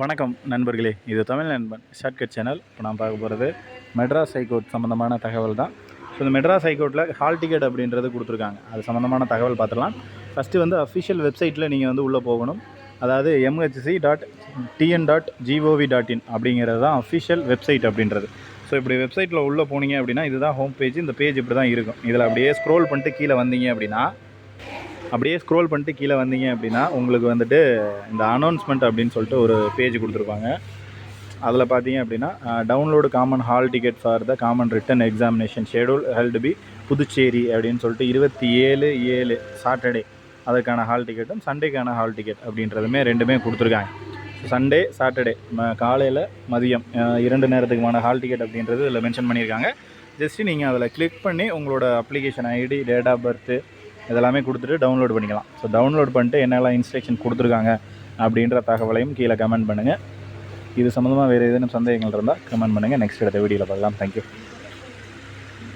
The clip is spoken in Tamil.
வணக்கம் நண்பர்களே இது தமிழ் நண்பன் ஷார்ட்கட் சேனல் இப்போ நான் பார்க்க போகிறது மெட்ராஸ் ஹைகோர்ட் சம்மந்தமான தகவல் தான். ஸோ இந்த மெட்ராஸ் ஹைகோர்ட்டில் ஹால் டிக்கெட் அப்படின்றது கொடுத்துருக்காங்க. அது சம்மந்தமான தகவல் பார்த்துடலாம். ஃபஸ்ட்டு வந்து அஃபிஷியல் வெப்சைட்டில் நீங்கள் வந்து உள்ளே போகணும். அதாவது MHC dot TN dot GOV dot in அப்படிங்கிறது தான் அஃபிஷியல் வெப்சைட் அப்படின்றது. ஸோ இப்படி வெப்சைட்டில் உள்ளே போனீங்க அப்படின்னா இதுதான் ஹோம் பேஜ் இந்த பேஜ் இப்படி தான் இருக்கும். இதில் அப்படியே ஸ்க்ரோல் பண்ணிட்டு கீழே வந்தீங்க அப்படின்னா அப்படியே ஸ்க்ரோல் பண்ணிட்டு கீழே வந்தீங்க அப்படின்னா உங்களுக்கு வந்துட்டு இந்த அனௌன்ஸ்மெண்ட் அப்படின்னு சொல்லிட்டு ஒரு பேஜ் கொடுத்துருப்பாங்க. அதில் பார்த்தீங்க அப்படின்னா download common hall ticket for the common written examination schedule held by Puducherry அப்படின்னு சொல்லிட்டு இருபத்தி ஏழு ஏழு சாட்டர்டே அதற்கான ஹால் டிக்கெட்டும் சண்டேக்கான ஹால் டிக்கெட் அப்படின்றதுமே ரெண்டுமே கொடுத்துருக்காங்க. சண்டே சாட்டர்டே காலையில் மதியம் இரண்டு நேரத்துக்குமான ஹால் டிக்கெட் அப்படின்றது இதில் மென்ஷன் பண்ணியிருக்காங்க. ஜஸ்ட்டு நீங்கள் அதில் கிளிக் பண்ணி உங்களோட application ID date of birth இதெல்லாமே கொடுத்துட்டு டவுன்லோட் பண்ணிக்கலாம். ஸோ டவுன்லோட் பண்ணிட்டு என்னெல்லாம் இன்ஸ்ட்ரக்ஷன் கொடுத்துருக்காங்க அப்படின்ற தகவலையும் கீழே கமெண்ட் பண்ணுங்கள் இது சம்மந்தமாக வேறு ஏதேனும் சந்தேகங்கள் இருந்தால் கமெண்ட் பண்ணுங்கள் நெக்ஸ்ட் எடுத்த வீடியோவில் பார்க்கலாம். தேங்க்யூ